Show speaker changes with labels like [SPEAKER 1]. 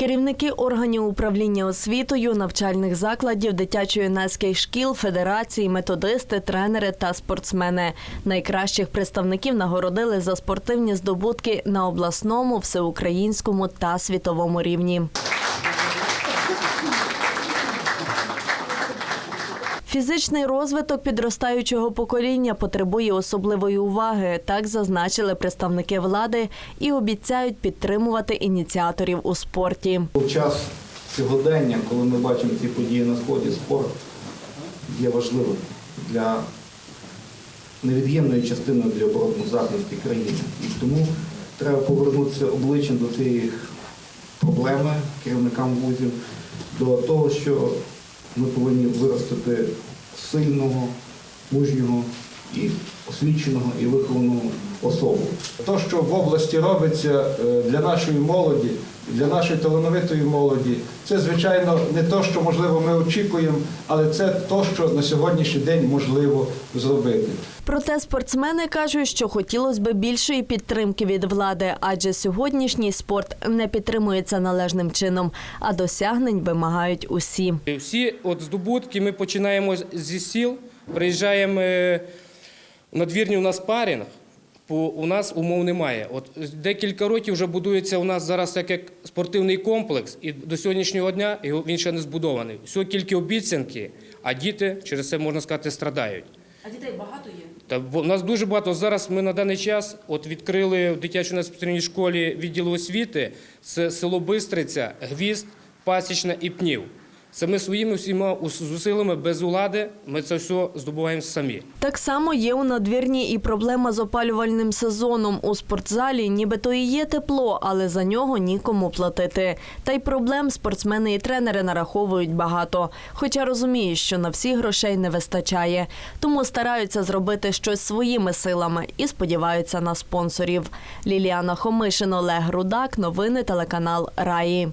[SPEAKER 1] Керівники органів управління освітою, навчальних закладів, дитячо-юнацьких шкіл, федерації, методисти, тренери та спортсмени. Найкращих представників нагородили за спортивні здобутки на обласному, всеукраїнському та світовому рівні. Фізичний розвиток підростаючого покоління потребує особливої уваги. Так зазначили представники влади і обіцяють підтримувати ініціаторів у спорті.
[SPEAKER 2] У час сьогодення, коли ми бачимо ці події на сході, спорт є важливим для невід'ємною частиною для обороноздатності країни. І тому треба повернутися обличчям до цієї проблеми керівникам вузів, до того, що ми повинні виростити сильного, мужнього і освіченого і вихованого особу.
[SPEAKER 3] То, що в області робиться е, для нашої молоді, для нашої талановитої молоді, це, звичайно, не то, що можливо ми очікуємо, але це то, що на сьогоднішній день можливо зробити.
[SPEAKER 1] Проте спортсмени кажуть, що хотілося б більшої підтримки від влади, адже сьогоднішній спорт не підтримується належним чином, а досягнень вимагають усі.
[SPEAKER 4] Всі от здобутки ми починаємо зі сіл, приїжджаємо е, надвірні у нас парінг, у нас умов немає. От декілька років вже будується у нас зараз як, як спортивний комплекс, і до сьогоднішнього дня його він ще не збудований. Всього тільки обіцянки, а діти через це можна сказати страдають.
[SPEAKER 5] А дітей багато є?
[SPEAKER 4] Та у нас дуже багато. Зараз ми на даний час от відкрили в дитячо спортивній школі відділу освіти. Це село Бистриця, Гвізд, Пасічна і Пнів. Ми своїми всіма ус- зусиллями без влади. Ми це все здобуваємо самі.
[SPEAKER 1] Так само є у надвірні і проблема з опалювальним сезоном. У спортзалі нібито і є тепло, але за нього нікому платити. Та й проблем спортсмени і тренери нараховують багато. Хоча розуміють, що на всіх грошей не вистачає. Тому стараються зробити щось своїми силами і сподіваються на спонсорів. Ліліана Хомишин, Олег Рудак. Новини телеканал Раї.